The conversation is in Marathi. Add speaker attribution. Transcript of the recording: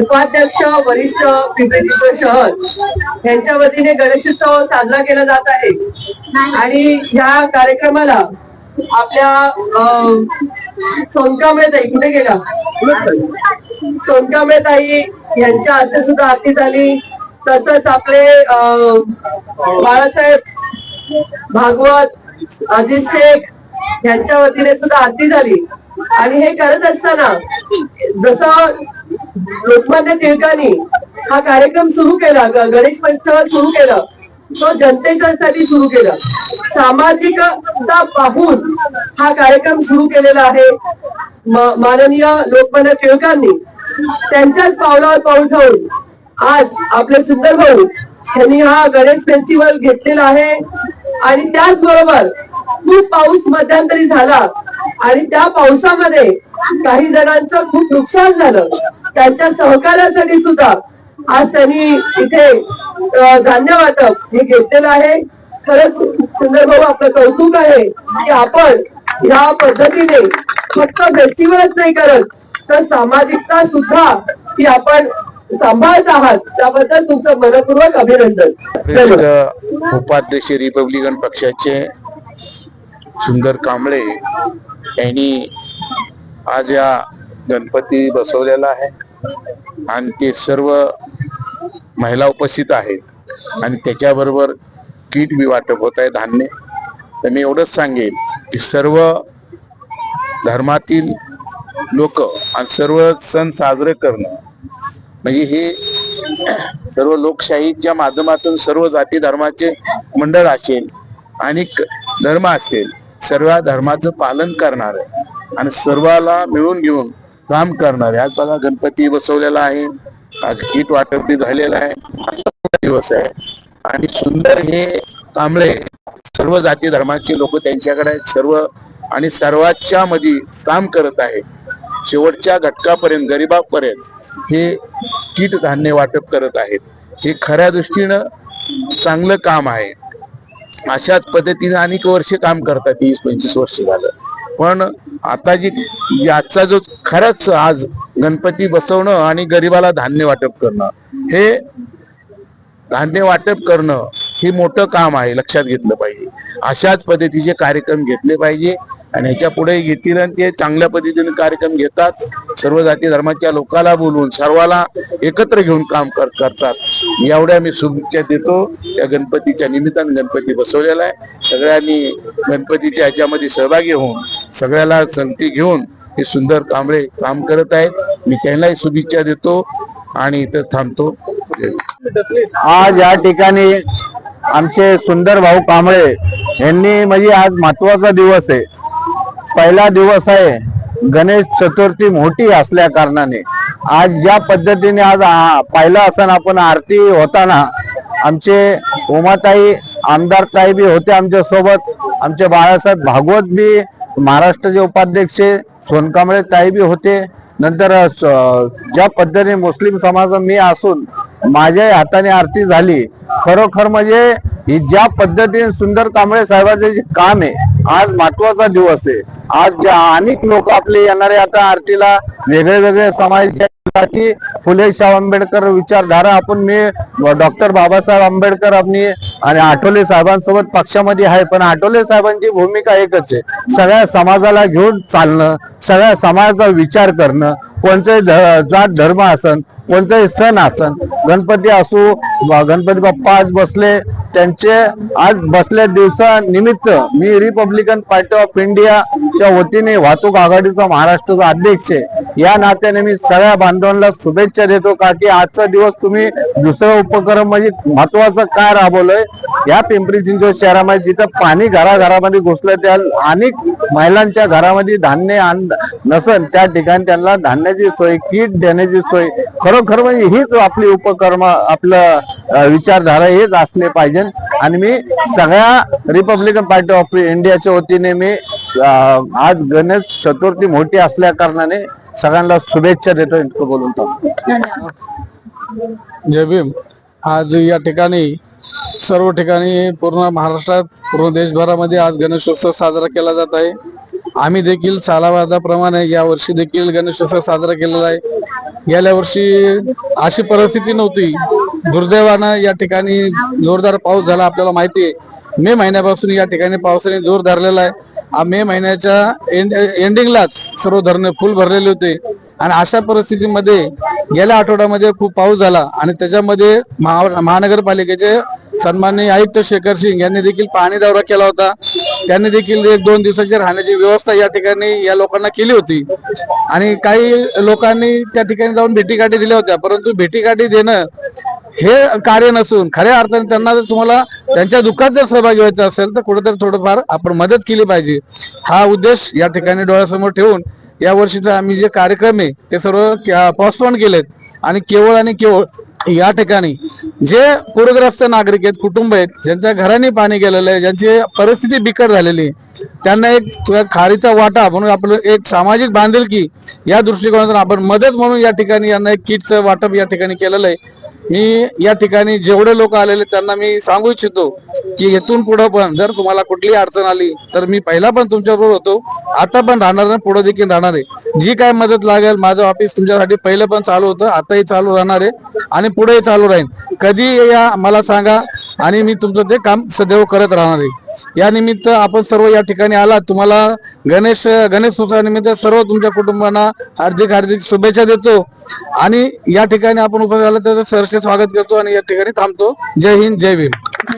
Speaker 1: उपाध्यक्ष वरिष्ठ पिंपरी शहर यांच्या वतीने गणेशोत्सव साजरा केला जात आहे. आणि या कार्यक्रमाला आपल्या अं, सोनकांबळे कुठे गेला? सोनकांबळे यांच्या हस्ते सुद्धा आरती झाली. तसंच आपले बाळासाहेब भागवत अजित शेख यांच्या वतीने सुद्धा आरती झाली. आणि हे करत असताना जसं लोकमान्य टिळकांनी हा कार्यक्रम सुरू केला गणेश फेस्टिवल सुरू केला तो जनतेच्यासाठी सुरू केला. सामाजिकता पाहून हा कार्यक्रम सुरू केलेला आहे. माननीय लोकमान्य टिळकांनी त्यांच्याच पावलावर पाऊल ठेवून आज आपले सुंदर भाऊ यांनी हा गणेश फेस्टिवल घेतलेला आहे. आणि त्याचबरोबर खूप पाऊस मध्यंतरी झाला. आणि त्या पावसामध्ये काही जणांचं खूप नुकसान झालं. त्यांच्या सहकार्यासाठी सुद्धा आज त्यांनी इथे धान्य वाटप हे घेतलेलं आहे. खरंच सुंदर भाऊ आपलं कौतुक आहे की आपण या पद्धतीने फक्त फेस्टिवलच नाही करत तर सामाजिकता सुद्धा ही आपण सांभाळत आहात. त्याबद्दल तुमचं मनपूर्वक अभिनंदन.
Speaker 2: उपाध्यक्ष रिपब्लिकन पक्षाचे सुंदर कांबळे यांनी आज या गणपती बसवलेला आहे. आणि ते सर्व महिला उपस्थित आहेत. आणि त्याच्याबरोबर किट बी वाटप होत आहे धान्य. तर मी एवढंच सांगेन की सर्व धर्मातील लोक आणि सर्व सण साजरे करणं म्हणजे हे सर्व लोकशाहीच्या माध्यमातून सर्व जाती धर्माचे मंडळ असेल आणि धर्म असेल सर्व धर्माचं पालन करणार आहे आणि सर्वाला मिळून घेऊन काम करणारे. आज बघा गणपती बसवलेला आहे. आज किट वाटप झालेला आहे. दिवस आहे. आणि सुंदर हे कांबळे सर्व जाती धर्माचे लोक त्यांच्याकडे आहेत. सर्व आणि सर्वांच्या मध्ये काम करत आहे. शेवटच्या घटकापर्यंत गरिबापर्यंत हे कीट धान्य वाटप करत आहेत. हे खऱ्या दृष्टीनं चांगलं काम आहे. अशाच पद्धतीने अनेक वर्ष काम करतात तीस पंचवीस वर्ष झालं. पण आता जी जी आजचा जो खरंच आज गणपती बसवणं आणि गरिबाला धान्य वाटप करणं हे धान्य वाटप करणं हे मोठं काम आहे लक्षात घेतलं पाहिजे. अशाच पद्धतीचे कार्यक्रम घेतले पाहिजे. आणि ह्याच्या पुढे घेतील आणि ते चांगल्या पद्धतीने कार्यक्रम घेतात. सर्व जाती धर्माच्या लोकाला बोलून सर्वाला एकत्र घेऊन काम कर करतात. एवढ्या मी शुभेच्छा देतो. या गणपतीच्या निमित्ताने गणपती बसवलेला आहे. सगळ्यांनी गणपतीच्या ह्याच्यामध्ये सहभागी होऊन सगळ्याला संगती घेऊन हे सुंदर कांबळे काम करत आहेत. मी त्यांनाही शुभेच्छा देतो आणि इथं थांबतो.
Speaker 3: आज या ठिकाणी आमचे सुंदर भाऊ कांबळे यांनी म्हणजे आज महत्त्वाचा दिवस आहे. पहिला दिवस आहे. गणेश चतुर्थी मोठी असल्या कारणाने. आज ज्या पद्धतीने आज पहिला पाहिलं आपण आरती होताना आमचे उमाताई आमदार ताई बी होते आमच्यासोबत आमचे बाळासाहेब भागवत बी महाराष्ट्राचे उपाध्यक्ष सोनकांबळे ताई बी होते. नंतर स- ज्या पद्धतीने मुस्लिम समाज मी असून माझ्या हाताने आरती झाली. खरोखर म्हणजे ही ज्या पद्धतीने सुंदर कांबळे साहेबांचे जे काम आहे आज महत्त्वाचा दिवस आहे. आज ज्या अनेक लोक आपले येणारे आता आरतीला वेगळे वेगळे समाजासाठी फुले शाह आंबेडकर विचारधारा आपण मी डॉक्टर बाबासाहेब आंबेडकर आपली आणि आठवले साहेबांसोबत पक्षामध्ये आहे पण आठवले साहेबांची भूमिका एकच आहे. सगळ्या समाजाला घेऊन चालणं सगळ्या समाजाचा विचार करणं कोणते जात धर्म असन कोणताही सण असन गणपती असो गणपती बाप्पा आज बसले त्यांचे आज बसल्या दिवसानिमित्त मी रिपब्लिकन पार्टी ऑफ इंडियाच्या वतीने वाहतूक आघाडीचा महाराष्ट्राचा अध्यक्ष आहे. या नात्याने मी सगळ्या बांधवांना शुभेच्छा देतो का की आजचा दिवस तुम्ही दुसरा उपक्रम म्हणजे महत्वाचं काय राबवलंय या पिंपरी चिंचवड शहरामध्ये जिथं पाणी घराघरामध्ये घुसलं त्या अनेक महिलांच्या घरामध्ये धान्य आण नसन त्या ठिकाणी त्यांना धान्याची सोय किट देण्याची सोय. खरोखर म्हणजे हीच आपली उपक्रम आपलं विचारधारा हेच असले पाहिजे. आणि मी सगळ्या रिपब्लिकन पार्टी ऑफ इंडियाच्या वतीने मी आज गणेश चतुर्थी मोठी असल्या कारणाने सगळ्यांना शुभेच्छा देतो इतकं बोलून.
Speaker 4: जय भीम. आज या ठिकाणी सर्व ठिकाणी पूर्ण महाराष्ट्रात पूर्ण देशभरामध्ये आज गणेशोत्सव साजरा केला जात आहे. आम्ही देखील सालावादाप्रमाणे या वर्षी देखील गणेशोत्सव साजरा केलेला आहे. गेल्या वर्षी अशी परिस्थिती नव्हती. दुर्दैवानं या ठिकाणी जोरदार पाऊस झाला आपल्याला माहिती आहे. मे महिन्यापासून या ठिकाणी पावसाने जोर धरलेला आहे. मे महिन्याच्या एंड एंडिंगलाच सर्व धरणे फुल भरलेले होते. आणि अशा परिस्थितीमध्ये गेल्या आठवड्यामध्ये खूप पाऊस झाला आणि त्याच्यामध्ये महानगरपालिकेचे सन्माननीय आयुक्त शेखर सिंग यांनी देखील पाहणी दौरा केला होता. त्यांनी देखील एक दोन दिवसाची राहण्याची व्यवस्था या ठिकाणी या लोकांना केली होती. आणि काही लोकांनी त्या ठिकाणी जाऊन भेटीगाठी दिल्या होत्या. परंतु भेटीगाठी देणं हे कार्य नसून खऱ्या अर्थाने त्यांना जर तुम्हाला त्यांच्या दुःखात जर सहभागी व्हायचं असेल तर कुठेतरी थोडंफार आपण मदत केली पाहिजे. हा उद्देश या ठिकाणी डोळ्यासमोर ठेवून या वर्षीचा आम्ही जे कार्यक्रम आहे ते सर्व पॉस्टपोन केलेत. आणि केवळ आणि केवळ या ठिकाणी जे पूरग्रस्त नागरिक आहेत कुटुंब आहेत ज्यांच्या घराने पाणी गेलेलं आहे ज्यांची परिस्थिती बिकट झालेली आहे त्यांना एक खारीचा वाटा म्हणून आपलं एक सामाजिक बांधिलकी या दृष्टिकोनातून आपण मदत म्हणून या ठिकाणी यांना एक किटचं वाटप या ठिकाणी केलेलं आहे. मी या ठिकाणी जेवढे लोक आलेले त्यांना मी सांगू इच्छितो की इथून पुढे पण जर तुम्हाला कुठली अडचण आली तर मी पहिला पण तुमच्याबरोबर होतो. आता पण राहणार नाही पुढे देखील राहणार आहे. जी काय मदत लागेल माझं ऑफिस तुमच्यासाठी पहिलं पण चालू होतं आताही चालू राहणार आहे आणि पुढेही चालू राहील. कधी या मला सांगा आणि मी तुमचं ते काम सदैव करत राहणार आहे. या निमित्त आपण सर्व या ठिकाणी आला. तुम्हाला गणेश गणेश उत्सवानिमित्त सर्व तुमच्या कुटुंबांना हार्दिक हार्दिक शुभेच्छा देतो. आणि या ठिकाणी आपण उपस्थित आलं त्याचं सहर्ष स्वागत करतो आणि या ठिकाणी थांबतो. जय हिंद जय भीम.